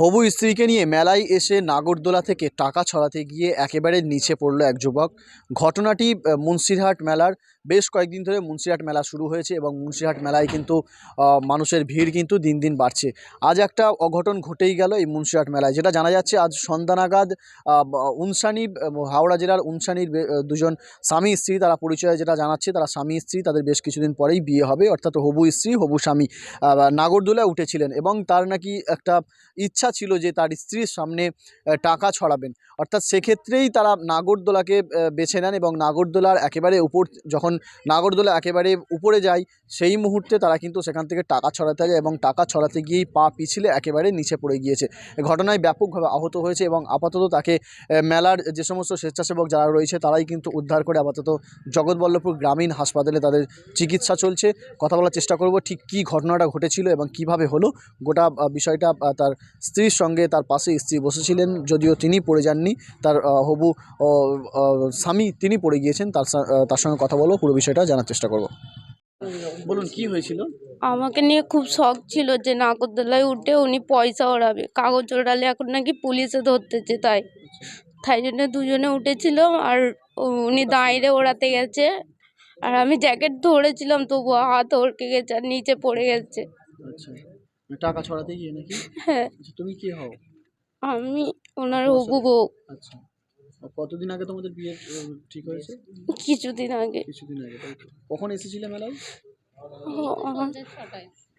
হবু স্ত্রীকে নিয়ে মেলায় এসে নাগরদোলা থেকে টাকা ছড়াতে গিয়ে একেবারে নিচে পড়ল এক যুবক। ঘটনাটি মুন্সিরহাট মেলার বেশ কয়েকদিন ধরে মুন্সিরহাট মেলা শুরু হয়েছে এবং মুন্সিরহাট মেলায় কিন্তু মানুষের ভিড় কিন্তু দিন দিন বাড়ছে। আজ একটা অঘটন ঘটেই গেল এই মুন্সিরহাট মেলায়, যেটা জানা যাচ্ছে আজ সন্ধ্যা নাগাদ উনসানি হাওড়া জেলার উনসানির দুজন স্বামী স্ত্রী তারা পরিচয় যেটা জানাচ্ছে, তারা স্বামী স্ত্রী তাদের বেশ কিছুদিন পরেই বিয়ে হবে, অর্থাৎ হবু স্ত্রী, হবু স্বামী নাগরদোলায় উঠেছিলেন এবং তার নাকি একটা ইচ্ছা ছিল যে তার স্ত্রীর সামনে টাকা ছড়াবেন। অর্থাৎ সেক্ষেত্রেই তারা নাগরদোলাকে বেছে নেন এবং নাগরদোলার একেবারে উপর, যখন নাগরদোলা একেবারে উপরে যায়, সেই মুহূর্তে তারা কিন্তু সেখান থেকে টাকা ছড়াতে যায় এবং টাকা ছড়াতে গিয়েই পা পিছলে একেবারে নিচে পড়ে গিয়েছে। ঘটনায় ব্যাপকভাবে আহত হয়েছে এবং আপাতত তাকে মেলার যে সমস্ত স্বেচ্ছাসেবক যারা রয়েছে তারাই কিন্তু উদ্ধার করে আপাতত জগৎবল্লভপুর গ্রামীণ হাসপাতালে তাদের চিকিৎসা চলছে। কথা বলার চেষ্টা করব ঠিক কী ঘটনাটা ঘটেছিল এবং কীভাবে হলো, গোটা বিষয়টা তার স্ত্রীর সঙ্গে তার পাশে স্ত্রী বসেছিলেন যদিও তিনি পড়ে যাননি। তার হবু ও, স্বামী তিনি পড়ে গিয়েছেন তার তার সঙ্গে কথা বলব পুরো বিষয়টা জানার চেষ্টা করব। বলুন কি হয়েছিল? আমাকে নিয়ে খুব শখ ছিল যে নাগরদোলায় উঠে উনি পয়সা ওড়াবে। কাগজ ওড়ালে এখন নাকি পুলিশে ধরতেছে তাই। তাই জন্য দুজনে উঠেছিল আর উনি দাঁড়িয়ে ওড়াতে গেছে। আর আমি জ্যাকেট ধরেছিলাম তবুও হাত হড়কে গেছে আর নিচে পড়ে গেছে। আচ্ছা। টাকা ছড়াতে গিয়ে নাকি? হ্যাঁ। আচ্ছা তুমি কি হও? আমি ওনার হবু বউ। আচ্ছা। কতদিন আগে তোমাদের বিয়ে ঠিক হয়েছে? কিছুদিন আগে। কিছুদিন আগে তাই তো। কখন এসেছিলে মেলায়?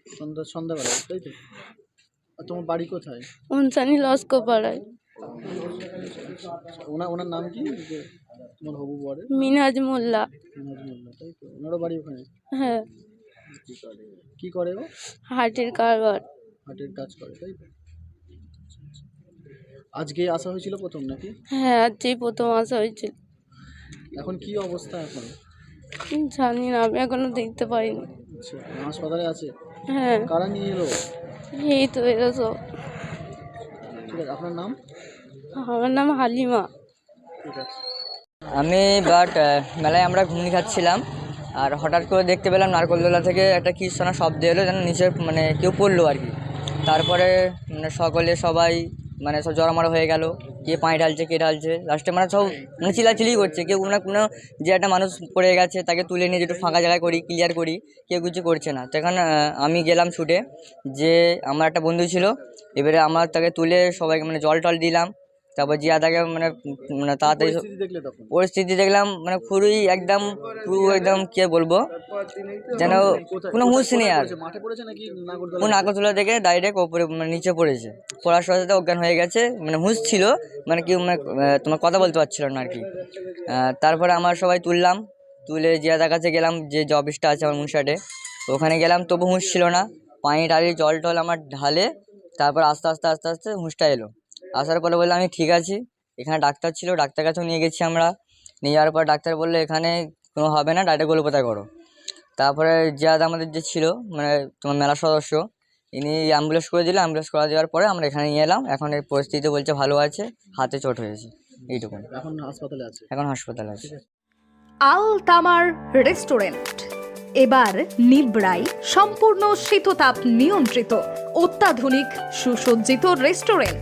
সন্ধ্যা সন্ধ্যাবেলায় তাই তো? আর তোমার বাড়ি কোথায়? উনসানি লস্কো পাড়ায় ওনার ওনার নাম কি? যে তোমার হবু বরের? মিনাজ মোল্লা। মিনাজ মোল্লা তাই তো? ওনারও বাড়ি ওখানে? হ্যাঁ। কি করে কি করে ও? হাটের কারবার। হাটের কাজ করে তাই তো? আজকে আসা হয়েছিল প্রথম নাকি? হ্যাঁ আজকেই প্রথম আসা হয়েছিল। এখন কি অবস্থা এখন? জানি না আমি এখনও দেখতে পাইনি। আচ্ছা হাসপাতালে আছে? হ্যাঁ। কারা নিয়ে এলো? এই তো এরা সব ঠিক আছে আপনার নাম? আমার নাম হালিমা। ঠিক আছে। আমি বাট মেলায় আমরা ঘুগনি খাচ্ছিলাম। আর হঠাৎ করে দেখতে পেলাম নারকলদোলা থেকে একটা কি শোনা শব্দ এলো, যেন নিচে মানে কেউ পড়ল আর কি। তারপরে মানে সকলে সবাই মানে সব জড়ামারা হয়ে গেল, কে পানি ঢালছে, কে ঢালছে। লাস্টে মানে সব মানে চিলাচিলি করছে, কেউ কোনো কোনো যে একটা মানুষ পড়ে গেছে, তাকে তুলে নিয়ে যেটু ফাঁকা জায়গায় করি ক্লিয়ার করি, কেউ কিছু করছে না। তো এখন আমি গেলাম ছুটে, যে আমার একটা বন্ধু ছিল, এবারে আমার তাকে তুলে সবাইকে মানে জল টল দিলাম তারপর জিয়াদাকে মানে মানে তাড়াতাড়ি পরিস্থিতি পরিস্থিতি দেখলাম মানে খুবই একদম পুরো একদম কে বলব? যেন কোনো হুঁশ নেই আর। কোন আগরতলা থেকে ডাইরেক্ট ওপরে মানে নিচে পড়েছে। পড়ার সাথে সাথে অজ্ঞান হয়ে গেছে মানে হুঁশ ছিল মানে কি মানে তোমার কথা বলতে পারছিল না আর কি। তারপরে আমার সবাই তুললাম তুলে জিয়াদার কাছে গেলাম যে যে অফিসটা আছে আমার মুনশাটে ওখানে গেলাম তবু হুঁশ ছিল না। পানি টালি জল টল আমার ঢালে তারপর আস্তে আস্তে আস্তে আস্তে হুঁশটা এলো। আসার পরে বললাম আমি ঠিক আছি। এখানে ডাক্তার ছিল ডাক্তার কাছেও নিয়ে গেছি আমরা। নিয়ে যাওয়ার পর ডাক্তার বলল এখানে কোনো হবে না ডাইরেক্ট গোলপাতা করো। তারপরে জিয়াদ আমাদের যে ছিল মানে তোমার মেলার সদস্য ইনি অ্যাম্বুলেন্স করে দিল। অ্যাম্বুলেন্স করা দেওয়ার পরে আমরা এখানে নিয়ে এলাম। এখন এই পরিস্থিতি বলছে ভালো আছে হাতে চোট হয়েছে এইটুকু এখন হাসপাতালে আছে। এখন হাসপাতালে আছে। আল তামার রেস্টুরেন্ট। এবার নিবড়াই সম্পূর্ণ শীততাপ নিয়ন্ত্রিত অত্যাধুনিক সুসজ্জিত রেস্টুরেন্ট।